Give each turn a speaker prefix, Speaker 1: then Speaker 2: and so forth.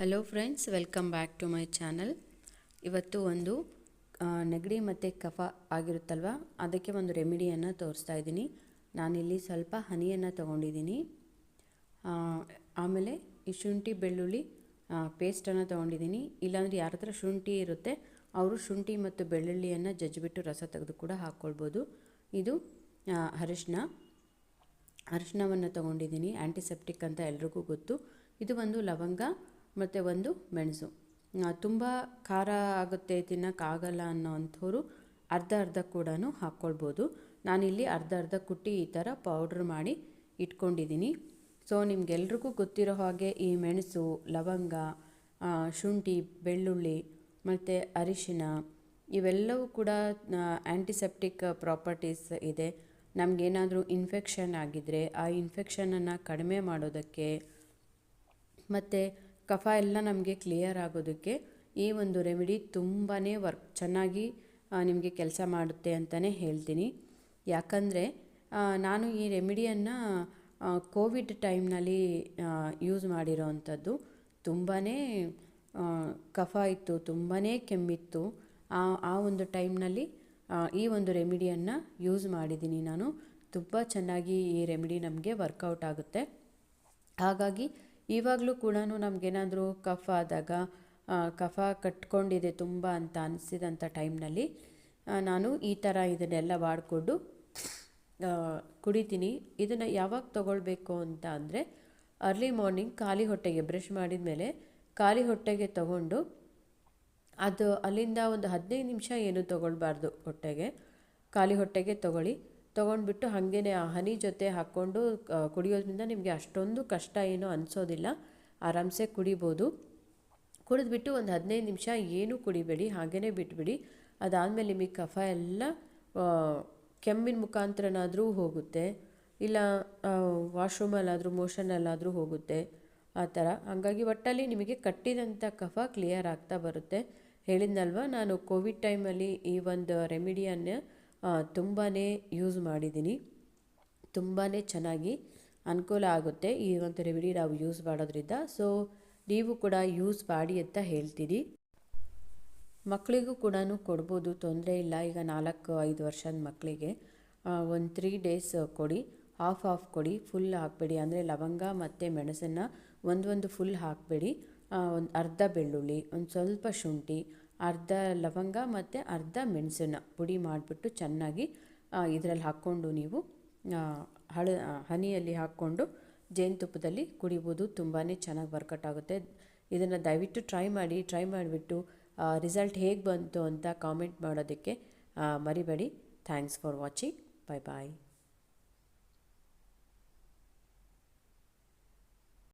Speaker 1: Hello friends welcome back to my channel ಇವತ್ತು ಒಂದು ನೆಗಡಿ ಮತ್ತು ಕಫ ಆಗಿರುತ್ತಲ್ವ? ಅದಕ್ಕೆ ಒಂದು ರೆಮಿಡಿಯನ್ನು ತೋರಿಸ್ತಾ ಇದ್ದೀನಿ. ನಾನಿಲ್ಲಿ ಸ್ವಲ್ಪ ಹನಿಯನ್ನು ತೊಗೊಂಡಿದ್ದೀನಿ. ಆಮೇಲೆ ಈ ಶುಂಠಿ ಬೆಳ್ಳುಳ್ಳಿ ಪೇಸ್ಟನ್ನು ತೊಗೊಂಡಿದ್ದೀನಿ. ಇಲ್ಲಾಂದರೆ ಯಾರ ಹತ್ರ ಶುಂಠಿ ಇರುತ್ತೆ, ಅವರು ಶುಂಠಿ ಮತ್ತು ಬೆಳ್ಳುಳ್ಳಿಯನ್ನು ಜಜ್ಜಿಬಿಟ್ಟು ರಸ ತೆಗೆದು ಕೂಡ ಹಾಕ್ಕೊಳ್ಬೋದು ಇದು ಅರಿಶಿನ ಅರಿಶಿನವನ್ನು ತೊಗೊಂಡಿದ್ದೀನಿ ಆ್ಯಂಟಿಸೆಪ್ಟಿಕ್ ಅಂತ ಎಲ್ರಿಗೂ ಗೊತ್ತು. ಇದು ಒಂದು ಲವಂಗ ಮತ್ತು ಒಂದು ಮೆಣಸು. ತುಂಬ ಖಾರ ಆಗುತ್ತೆ ತಿನ್ನೋಕ್ಕಾಗಲ್ಲ ಅನ್ನೋ ಅಂಥವ್ರು ಅರ್ಧ ಅರ್ಧ ಕೂಡ ಹಾಕ್ಕೊಳ್ಬೋದು. ನಾನಿಲ್ಲಿ ಅರ್ಧ ಅರ್ಧ ಕುಟ್ಟಿ ಈ ಥರ ಪೌಡ್ರ್ ಮಾಡಿ ಇಟ್ಕೊಂಡಿದ್ದೀನಿ. ಸೊ ನಿಮ್ಗೆಲ್ರಿಗೂ ಗೊತ್ತಿರೋ ಹಾಗೆ ಈ ಮೆಣಸು, ಲವಂಗ ಶುಂಠಿ, ಬೆಳ್ಳುಳ್ಳಿ, ಮತ್ತು ಅರಿಶಿನ ಇವೆಲ್ಲವೂ ಕೂಡ ಆ್ಯಂಟಿಸೆಪ್ಟಿಕ್ ಪ್ರಾಪರ್ಟೀಸ್ ಇದೆ. ನಮಗೇನಾದರೂ ಇನ್ಫೆಕ್ಷನ್ ಆಗಿದ್ದರೆ ಆ ಇನ್ಫೆಕ್ಷನನ್ನು ಕಡಿಮೆ ಮಾಡೋದಕ್ಕೆ, ಮತ್ತು ಕಫ ಎಲ್ಲ ನಮಗೆ ಕ್ಲಿಯರ್ ಆಗೋದಕ್ಕೆ ಈ ಒಂದು ರೆಮಿಡಿ ತುಂಬಾ ವರ್ಕ್ ಚೆನ್ನಾಗಿ ನಿಮಗೆ ಕೆಲಸ ಮಾಡುತ್ತೆ ಅಂತಲೇ ಹೇಳ್ತೀನಿ. ಯಾಕಂದರೆ ನಾನು ಈ ರೆಮಿಡಿಯನ್ನು ಕೋವಿಡ್ ಟೈಮ್ನಲ್ಲಿ ಯೂಸ್ ಮಾಡಿರೋ ಅಂಥದ್ದು ತುಂಬಾ ಕಫ ಇತ್ತು ತುಂಬಾ ಕೆಮ್ಮಿತ್ತು. ಆ ಆ ಒಂದು ಟೈಮ್ನಲ್ಲಿ ಈ ಒಂದು ರೆಮಿಡಿಯನ್ನು ಯೂಸ್ ಮಾಡಿದ್ದೀನಿ ನಾನು. ತುಂಬ ಚೆನ್ನಾಗಿ ಈ ರೆಮಿಡಿ ನಮಗೆ ವರ್ಕೌಟ್ ಆಗುತ್ತೆ. ಹಾಗಾಗಿ ಇವಾಗಲೂ ಕೂಡ ನಮಗೇನಾದರೂ ಕಫ ಆದಾಗ ಕಫ ಕಟ್ಕೊಂಡಿದೆ ತುಂಬ ಅಂತ ಅನಿಸಿದಂಥ ಟೈಮ್ನಲ್ಲಿ ನಾನು ಈ ಥರ ಇದನ್ನೆಲ್ಲ ಮಾಡಿಕೊಂಡು ಕುಡಿತೀನಿ. ಇದನ್ನು ಯಾವಾಗ ತಗೊಳ್ಬೇಕು ಅಂತ ಅಂದರೆ ಅರ್ಲಿ ಮಾರ್ನಿಂಗ್ ಖಾಲಿ ಹೊಟ್ಟೆಗೆ ಬ್ರಷ್ ಮಾಡಿದ ಮೇಲೆ ಖಾಲಿ ಹೊಟ್ಟೆಗೆ ತಗೊಂಡು, ಅದು ಅಲ್ಲಿಂದ ಒಂದು ಹದಿನೈದು ನಿಮಿಷ ಏನು ತೊಗೊಳ್ಬಾರ್ದು ಹೊಟ್ಟೆಗೆ, ಖಾಲಿ ಹೊಟ್ಟೆಗೆ ತೊಗೊಳ್ಳಿ. ತೊಗೊಂಡ್ಬಿಟ್ಟು ಹಾಗೇ ಆ ಹನಿ ಜೊತೆ ಹಾಕ್ಕೊಂಡು ಕುಡಿಯೋದ್ರಿಂದ ನಿಮಗೆ ಅಷ್ಟೊಂದು ಕಷ್ಟ ಏನೂ ಅನಿಸೋದಿಲ್ಲ. ಆರಾಮ್ಸೆ ಕುಡಿಬೋದು. ಕುಡಿದ್ಬಿಟ್ಟು ಒಂದು ಹದಿನೈದು ನಿಮಿಷ ಏನೂ ಕುಡಿಬೇಡಿ ಹಾಗೇ ಬಿಟ್ಬಿಡಿ. ಅದಾದಮೇಲೆ ನಿಮಗೆ ಕಫ ಎಲ್ಲ ಕೆಮ್ಮಿನ ಮುಖಾಂತರನಾದರೂ ಹೋಗುತ್ತೆ. ಇಲ್ಲ ವಾಶ್ರೂಮಲ್ಲಾದರೂ ಮೋಷನಲ್ಲಾದರೂ ಹೋಗುತ್ತೆ. ಆ ಥರ. ಹಾಗಾಗಿ ಒಟ್ಟಲ್ಲಿ ನಿಮಗೆ ಕಟ್ಟಿದಂಥ ಕಫ ಕ್ಲಿಯರ್ ಆಗ್ತಾ ಬರುತ್ತೆ. ಹೇಳಿದ್ನಲ್ವ, ನಾನು ಕೋವಿಡ್ ಟೈಮಲ್ಲಿ ಈ ಒಂದು ರೆಮಿಡಿಯನ್ನು ತುಂಬಾ ಯೂಸ್ ಮಾಡಿದ್ದೀನಿ. ತುಂಬಾ ಚೆನ್ನಾಗಿ ಅನುಕೂಲ ಆಗುತ್ತೆ ಈ ಒಂದು ರೆಮಿಡಿ ನಾವು ಯೂಸ್ ಮಾಡೋದ್ರಿಂದ. ಸೊ ನೀವು ಕೂಡ ಯೂಸ್ ಮಾಡಿ ಅಂತ ಹೇಳ್ತೀನಿ ಮಕ್ಕಳಿಗೂ ಕೂಡ ಕೊಡ್ಬೋದು, ತೊಂದರೆ ಇಲ್ಲ. ಈಗ ನಾಲ್ಕು, ಐದು ವರ್ಷದ ಮಕ್ಕಳಿಗೆ ಒಂದು ತ್ರೀ ಡೇಸ್ ಕೊಡಿ ಹಾಫ್ ಹಾಫ್ ಕೊಡಿ ಫುಲ್ ಹಾಕಬೇಡಿ. ಅಂದರೆ ಲವಂಗ ಮತ್ತು ಮೆಣಸನ್ನು ಒಂದೊಂದು ಫುಲ್ ಹಾಕಬೇಡಿ. ಒಂದು ಅರ್ಧ ಬೆಳ್ಳುಳ್ಳಿ, ಒಂದು ಸ್ವಲ್ಪ ಶುಂಠಿ ಅರ್ಧ ಲವಂಗ ಮತ್ತು ಅರ್ಧ ಮೆಣಸನ್ನು ಪುಡಿ ಮಾಡಿಬಿಟ್ಟು ಚೆನ್ನಾಗಿ ಇದರಲ್ಲಿ ಹಾಕ್ಕೊಂಡು ನೀವು ಹಳ ಹನಿಯಲ್ಲಿ ಹಾಕ್ಕೊಂಡು ಜೇನುತುಪ್ಪದಲ್ಲಿ ಕುಡಿಬೋದು. ತುಂಬಾ ಚೆನ್ನಾಗಿ ವರ್ಕೌಟ್ ಆಗುತ್ತೆ. ಇದನ್ನು ದಯವಿಟ್ಟು ಟ್ರೈ ಮಾಡಿ, ಟ್ರೈ ಮಾಡಿಬಿಟ್ಟು ರಿಸಲ್ಟ್ ಹೇಗೆ ಬಂತು ಅಂತ ಕಾಮೆಂಟ್ ಮಾಡೋದಕ್ಕೆ ಮರಿಬೇಡಿ. Thanks for watching. Bye bye